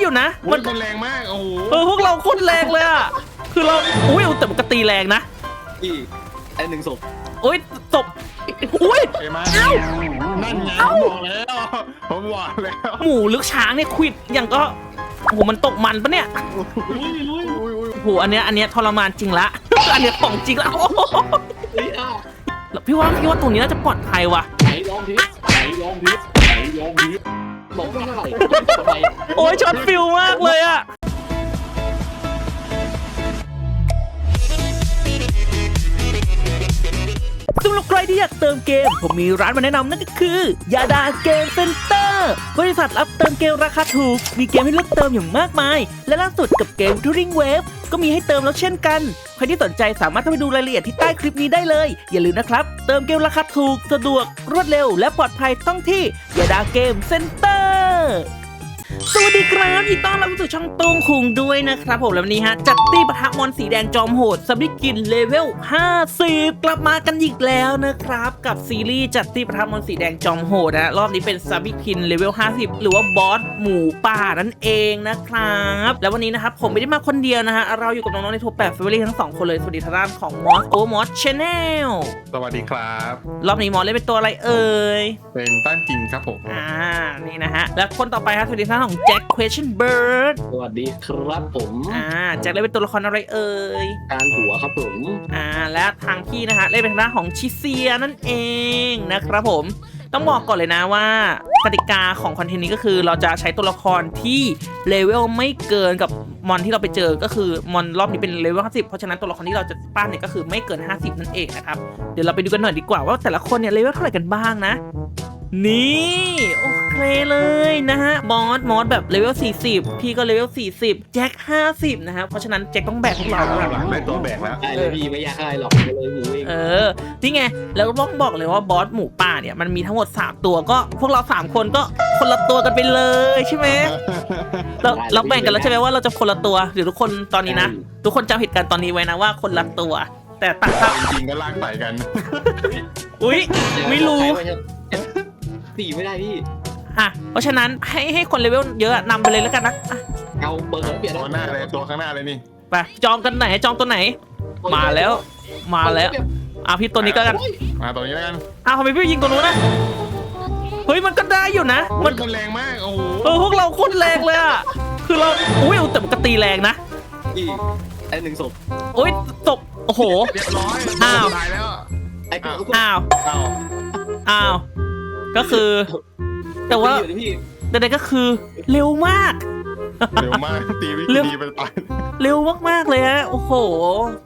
อยู่นะ มัมันนมันแรงมาก โอ้โหเออพวกเราโคตรแรงเลยอะ คือเรา อุ้ยแต่มันก็ตีแรงนะพี่ไอ้หนึ่งศพอุ้ยตบ อุ้ยเอ้ยมาเอ้า นั่นไงผมบอกแล้ว ผมบอกแล้วหมูลึกช้างเนี่ยควิดอย่างก็โอ้โหมันตกมันปะเนี่ยลุยลุยอุ้ยอุ้ยโอ้โห อันเนี้ย อันเนี้ยทรมานจริงละ อันเนี้ยของจริงละโอ้โหเฮ้ยอ้าวแล้วพี่ว่าพี่ว่าตรงนี้น่าจะปลอดภัยว่ะ ไหนลองทิศไหนลองทิศไหนลองทิ บอกไม่ได้ทำไมโอ้ยช็อตฟิลมากเลยอะสำหรับใครที่อยากเติมเกม ผมมีร้านมาแนะนำนั่นก็คือยาดาเกมเซ็นเตอร์ บริษัทรับเติมเกมราคาถูก มีเกมให้เลือกเติมอย่างมากมาย และล่าสุดกับเกมทูริงเวฟก็มีให้เติมแล้วเช่นกัน ใครที่สนใจสามารถเข้าไปดูรายละเอียดที่ใต้คลิปนี้ได้เลย อย่าลืมนะครับ เติมเกมราคาถูก สะดวก รวดเร็ว และปลอดภัยต้องที่ยาดาเกมเซ็นเตอร์ 嗯 สวัสดีครับยินดีต้อนรับเข้าสู่ช่องตุ้งคุงด้วยนะครับผมแล้ววันนี้ฮะ จัดตี้ปะทะมอนสีแดงจอมโหดสบิกินเลเวล 50 กลับมากันอีกแล้วนะครับ กับซีรีส์จัดตี้ปะทะมอนสีแดงจอมโหดนะรอบนี้เป็นซาบิกินเลเวล 50 หรือว่าบอสหมูป่านั่นเองนะครับ แล้ววันนี้นะครับผมไม่ได้มาคนเดียวนะฮะเราอยู่กับน้องๆในทัวร์แปดเฟเวอรี่ทั้งสองคนเลยสวัสดีทางด้านของมอสโอมอสชแนลสวัสดีครับ รอบนี้มอสเล่นเป็นตัวอะไรเอ่ยเป็นต้านจริงครับผมอ่านี่นะฮะแล้วคนต่อไปครับสวัสดีท่านของแจ็ค question bird สวัสดีครับผมอ่าแจ็คเล่นเป็นตัวละครอะไรเอ่ย การหัวครับผม อ่า และทางพี่นะฮะเล่นเป็นทางด้านของชิเซียนั่นเองนะครับผม ต้องบอกก่อนเลยนะว่ากติกาของคอนเทนต์นี้ก็คือเราจะใช้ตัวละครที่เลเวลไม่เกินกับมอนที่เราไปเจอก็คือมอนรอบนี้เป็นเลเวล50 เพราะฉะนั้นตัวละครที่เราจะปั้นเนี่ยก็คือไม่เกิน 50 นั่นเองนะครับ เดี๋ยวเราไปดูกันหน่อยดีกว่าว่าแต่ละคนเนี่ยเลเวลเท่าไหร่กันบ้างนะ นี่ โอเคเลยนะฮะมอสมอสแบบเลเวล 40 พี่ก็เลเวล 40 แจ็ค 50 นะฮะเพราะฉะนั้นแจ็คต้องแบกพวกเราหลังได้ตัวแบกแล้ว ได้เลยพี่ไม่ยากอะไรหรอกเลยหมูเองเออนี่ไง แล้วต้องบอกเลยว่าบอสหมูป่าเนี่ยมันมีทั้งหมด 3 ตัวก็พวกเรา 3 คนก็คนละตัวกันไปเลยใช่ไหมเราเราแบ่งกันแล้วใช่ไหมว่าเราจะคนละตัวหรือทุกคนตอนนี้นะ ทุกคนจำเหตุการณ์ตอนนี้ไว้นะว่าคนละตัว แต่ตัดภาพจริงๆก็ลากใส่กัน อุ๊ย ไม่รู้ ตีไม่ได้พี่ อะเพราะฉะนั้นให้ให้คนเลเวลเยอะนำไปเลยแล้วกันนะอะเอาเปิดเปลี่ยนตัวหน้าเลยตัวข้างหน้าเลยนี่ไปจองกันไหนจองตัวไหน มาแล้วมาแล้วอะพี่ตัวนี้ก็กันมาตัวนี้แล้วกันอ้าวทำไมพี่ยิงตัวนู้นนะเฮ้ยมันก็ได้อยู่นะมัมันนมันแรงมากโอ้โหเออพวกเราโคตรแรงเลยอะคือเราอุ้ยแต่มันก็ตีแรงนะพี่ไอ้หนึ่งศพอุ้ยตบโอ้โห เรียบร้อยอ้าว ตายแล้วไอ้กูอ้าวอ้าวอ้าว ก็คือ แต่ว่าพี่แต่ใดๆก็คือเร็วมาก เร็วมากตีวิเร็วธีไปตายเร็วมากๆเลยฮะ โอ้โห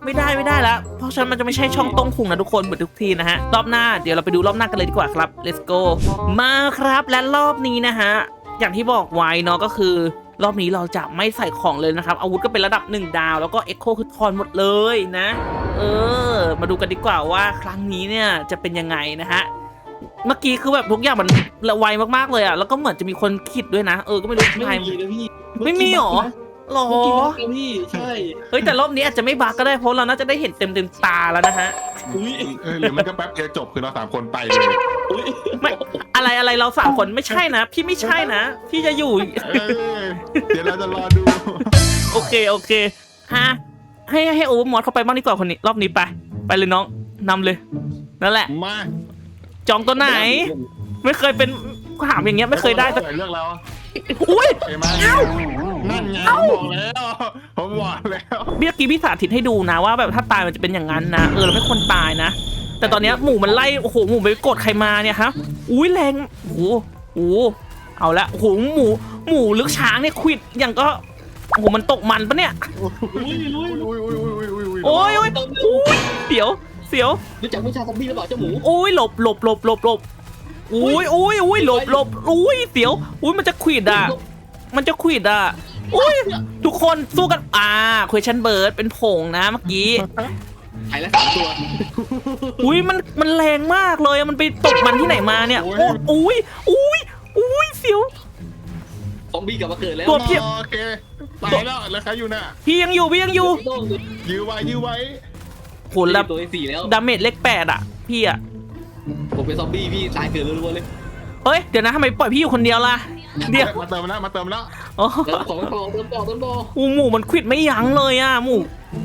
ไม่ได้ไม่ได้แล้ว เพราะฉะนั้นมันจะไม่ใช่ช่องต้งคุงนะทุกคนเหมือนทุกทีนะฮะ รอบหน้าเดี๋ยวเราไปดูรอบหน้ากันเลยดีกว่าครับ let's go มาครับและรอบนี้นะฮะ อย่างที่บอกไว้เนาะก็คือ รอบนี้เราจะไม่ใส่ของเลยนะครับ อาวุธก็เป็นระดับ 1 ดาว แล้วก็เอ็กโคคือทอนหมดเลยนะ เออ มาดูกันดีกว่าว่าครั้งนี้เนี่ยจะเป็นยังไงนะฮะ เมื่อกี้คือแบบทุกอย่างมันระไวมากๆเลยอะแล้วก็เหมือนจะมีคนคิดด้วยนะ เออ ก็ไม่รู้ใครไม่มีนะพี่ไม่มีหรอหรอ เมื่อกี้บักนะพี่ใช่เฮ้ยแต่รอบนี้อาจจะไม่บักก็ได้เพราะเราน่าจะได้เห็นเต็มเต็มๆตาแล้วนะฮะ อุ้ยเออหรือมันก็แป๊บเดียวจบคือเราสามคนไปเลยอุ้ยไม่อะไรอะไรเราสามคนไม่ใช่นะ พี่ไม่ใช่นะ พี่จะอยู่ เออเดี๋ยวเราจะรอดูโอเคโอเคฮะให้ให้โอเวอร์มอสเข้าไปบ้างดีกว่าคนนี้ รอบนี้ไป ไปเลยน้องนำเลย นั่นแหละ มา จองตัวไหน ไม่เคยเป็นถามอย่างเงี้ยไม่เคยได้สักเลือกแล้วอุ้ยเอ้ยมานั่นไงผมบอกแล้วผมบอกแล้วเมื่อกี้พี่สาธิตให้ดูนะว่าแบบถ้าตายมันจะเป็นอย่างนั้นนะเออเราไม่ควรตายนะ แต่ตอนเนี้ยหมูมันไล่โอ้โหหมูไปกดใครมาเนี่ยครับอุ้ยแรงโอ้โหโอ้โหเอาละโอ้โหหมูหมูลึกช้างเนี่ยควิดอย่างก็โอ้โหมันตกมันปะเนี่ยลุยลุยอุ้ยอุ้ยอุ้ยอุ้ยอุ้ยโอ้ยโอ้ยอุ้ยเสียว เสียว รู้จักวิชาซอมบี้หรือเปล่าเจ้าหมูอุ้ยหลบหลบหลบหลบหลบอุ้ยอุ้ยอุ้ยหลบหลบอุ้ยเสียวอุ้ยมันจะควิดอะมันจะควิดอะอุ้ยทุกคนสู้กันอ่า question bird เป็นผงนะเมื่อกี้หายแล้วสามตัวอุ้ยมันมันแรงมากเลยอะมันไปตกมันที่ไหนมาเนี่ยโอ้อุ้ยอุ้ยอุ้ยเสียวซอมบี้กลับมาเกิดแล้วตัวพี่โอเคตายแล้วแล้วใครอยู่น่ะพี่ยังอยู่พี่ยังอยู่ต้องยื้อไว้ยื้อไว้ โหแล้วตัวที่สี่แล้วดาเมจเลขแปดอะ พี่อะ ผมเป็นซอมบี้พี่ตายเกิดรัวๆเลยเฮ้ย เดี๋ยวนะทำไมปล่อยพี่อยู่คนเดียวล่ะ เดี๋ยวมาเติมแล้วมาเติมแล้วโอ้เติมของต่อเติมต่อเติมต่อโหหมูมันควิดไม่ยั้งเลยอะหมู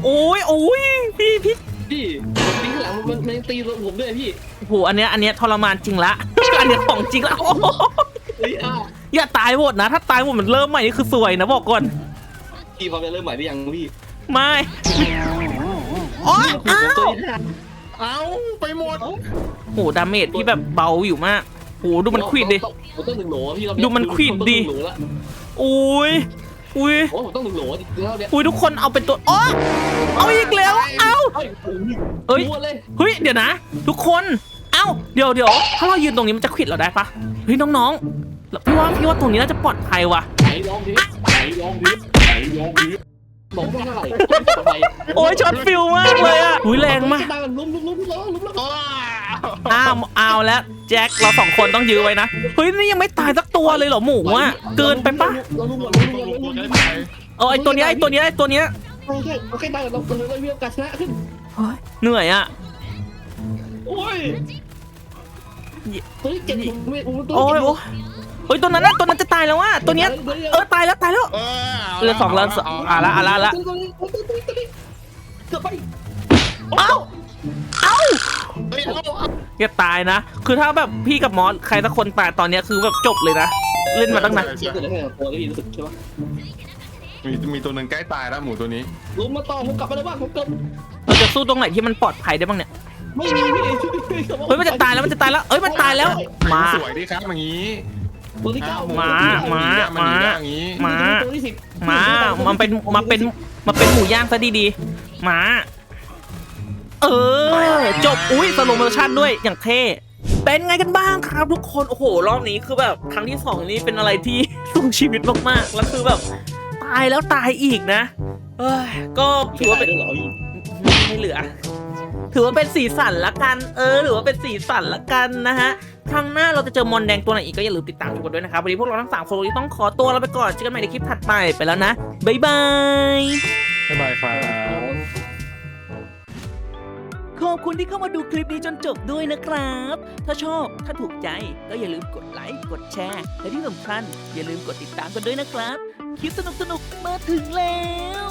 โอ้ยโอ้ยพี่พี่พี่มันตีข้างหลังมันมันตีผมด้วยพี่โอ้โหอันเนี้ยอันเนี้ยทรมานจริงละ อันเนี้ยของจริงละโอ้โหเฮ้ยอ้าวอย่าตายหมดนะ ถ้าตายหมดมันเริ่มใหม่นี่คือสวยนะบอกก่อน พี่พร้อมจะเริ่มใหม่หรือยังพี่ไม่ โอ้ยอ้าวตัวที่ห้าเอ้าไปหมดโหดาเมจพี่แบบเบาอยู่มากโหดูมันควิดดิผมต้องหนึ่งโหลพี่รอบดูมันควิดดิผมต้องหนึ่งโหลละอุ้ยอุ้ยโอ้ผมต้องหนึ่งโหลดิแล้วเนี่ยอุ้ยทุกคนเอาเป็นตัวอ๋อเอาอีกแล้วเอาเฮ้ยเอ้ยรัวเลยเฮ้ยเดี๋ยวนะ ทุกคนเอ้าเดี๋ยวเดี๋ยวถ้าเรายืนตรงนี้มันจะขวิดเราได้ปะเฮ้ยน้องๆแล้วพี่ว่าพี่ว่าตรงนี้น่าจะปลอดภัยว่ะไหนลองดิไหนลองดิไหนลองดิ บอกว่าอะไรไปโอ้ยช็อตฟิลมากเลยอะอุ้ยแรงมากดังลุมลุมลุมลุมลุมลุมอ้าอ้าวเอาแล้วแจ็คเราสองคนต้องยื้อไว้นะเฮ้ยนี่ยังไม่ตายสักตัวเลยเหรอหมูอะเกินไปปะเราลุมก่อนลเรางลุมลก่อนงเราลลุงมได้ก่อนไหมเออไอตัวเนี้ยไอตัวเนี้ยไอตัวเนี้ยโอเคโอเคได้เราเราเรามีโอกาสชนะขึ้นเฮ้ยเหนื่อยอะโอ้ยเฮ้ยเจ็บผมไม่ผมตัวโอ้ยโอ้ย เฮ้ยตัวนั้นน่ะตัวนั้นจะตายแล้วว่ะตัวเนี้ยเออตายแล้วตายแล้ว เออเหลือสองแล้วอะละอะละอะละ เกือบไปเอ้าเอ้าเฮ้ยเอาเอาอย่าตายนะ คือถ้าแบบพี่กับมอสใครสักคนตายตอนเนี้ยคือแบบจบเลยนะเล่นมาตั้งนานเจ็บตัวไหนตัวนี้รู้สึกใช่ไหมมีมีตัวหนึ่งใกล้ตายแล้วหมูตัวนี้ลุมมาต่อผมกลับมาแล้วบ้างผมเกือบเราจะสู้ตรงไหนที่มันปลอดภัยได้บ้างเนี่ยไม่มีพี่เฮ้ยมันจะตายแล้วมันจะตายแล้วเอ้ยมันตายแล้วมาสวยดีครับอย่างนี้ ตัวที่เก้ามามานอยู่ได้อย่างนี้มาตัวที่สิบมามันเป็นมาเป็นมาเป็นหมูย่างซะดีๆมา เออ จบ อุ้ยสโลโมชั่นด้วยอย่างเท่เป็นไงกันบ้างครับทุกคน โอ้โห รอบนี้คือแบบครั้งที่สองนี้เป็นอะไรที่สู้ชีวิตมากๆ แล้วคือแบบ ตายแล้วตายอีกนะ เอ้ย ก็ถือว่าเป็นเหรอไม่เหลือ ถือว่าเป็นสีสันละกันเออหรือว่าเป็นสีสันละกันนะฮะครั้งหน้าเราจะเจอมอนแดงตัวไหนอีกก็อย่าลืมติดตามชมกันด้วยนะครับวันนี้พวกเราทั้งสามคนต้องขอตัวลาไปก่อนเจอกันใหม่ในคลิปถัดไปไปแล้วนะบ๊ายบายบ๊ายบายครับขอบคุณที่เข้ามาดูคลิปนี้จนจบด้วยนะครับ ถ้าชอบ ถ้าถูกใจ ก็อย่าลืมกดไลค์ กดแชร์ และที่สำคัญ อย่าลืมกดติดตามกันด้วยนะครับ คลิปสนุกๆ มาถึงแล้ว